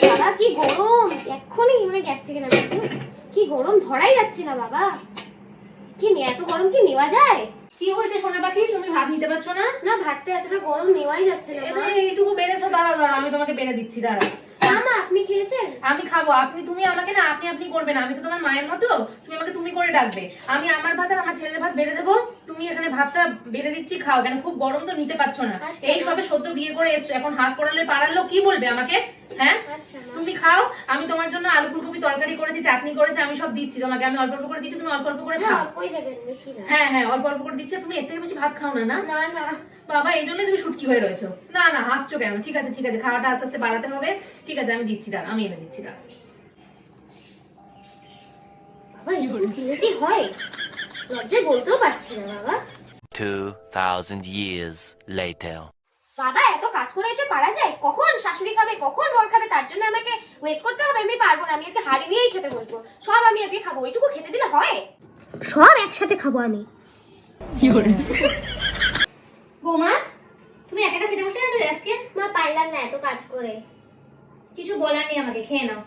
বাবা কি গরম? এক্ষুনি মানে গ্যাস থেকে নামাচ্ছি। কি গরম? ধরাই যাচ্ছে না বাবা। কি এত গরম কি নেওয়া যায়? কি হয়েছে সোনা পাখি? তুমি ভাত নিতে পারছ না? না ভাতটা এতটা গরম নেওয়াই যাচ্ছে না। এইটুকু বেড়েছো দাঁড়াও দাঁড়াও আমি তোমাকে বেড়ে দিচ্ছি দাঁড়াও। না মা আপনি খেয়েছেন? আমি খাব আপনি তুমি আমাকে না আপনি আপনি করবে না আমি তো তোমার মায়ের মতো তুমি আমাকে তুমি করে ডাকবে। আমি আমার ভাত আর আমার ছেলের ভাত বেড়ে দেবো। তুমি এখানে ভাতটা বেড়ে দিচ্ছি খাও। কেন খুব গরম তো নিতে পারছ না। আচ্ছা। এই সবে সদ্য বিয়ে করে এসছো। এখন হাত পড়ালে পাড়ার লোক কি বলবে আমাকে? হ্যাঁ? আচ্ছা তুমি খাও। আমি তোমার জন্য আলু ফুলকপি তরকারি করেছি চাটনি করেছি আমি সব দিচ্ছি তোমাকে। আমি অল্প অল্প করে দিচ্ছি তুমি অল্প অল্প করে খাও। হ্যাঁ হ্যাঁ অল্প অল্প করে দিচ্ছি। তুমি এর থেকে বেশি ভাত খাও না না? বাবা এই জন্যই তুমি শুটকি হয়ে রয়েছো। না না হাসছো কেন? ঠিক আছে ঠিক আছে খাওয়াটা আস্তে আস্তে বাড়াতে হবে। ঠিক আছে আমি দিচ্ছি দাঁড়া আমি এনে দিচ্ছি দাঁড়া। বাবা হয়? লজ্জায় বলতেও পারছি না বাবা। 2,000 years later. বাবা এত কাজ করে এসে পারা যায়? কখন শাশুড়ি খাবে কখন বর খাবে? তার জন্য আমাকে ওয়েট করতে হবে আমি পারব না আমি আজকে হাড়ি নিয়েই খেতে বলব সব আমি আজকে খাব ওইটুকু খেতে দিলে হয়? সব একসাথে খাব আমি। বৌমা তুমি একা একা খেতে বসে আজকে? মা পারলাম না এত কাজ করে। কিছু বলার নেই আমাকে খেয়ে নাও।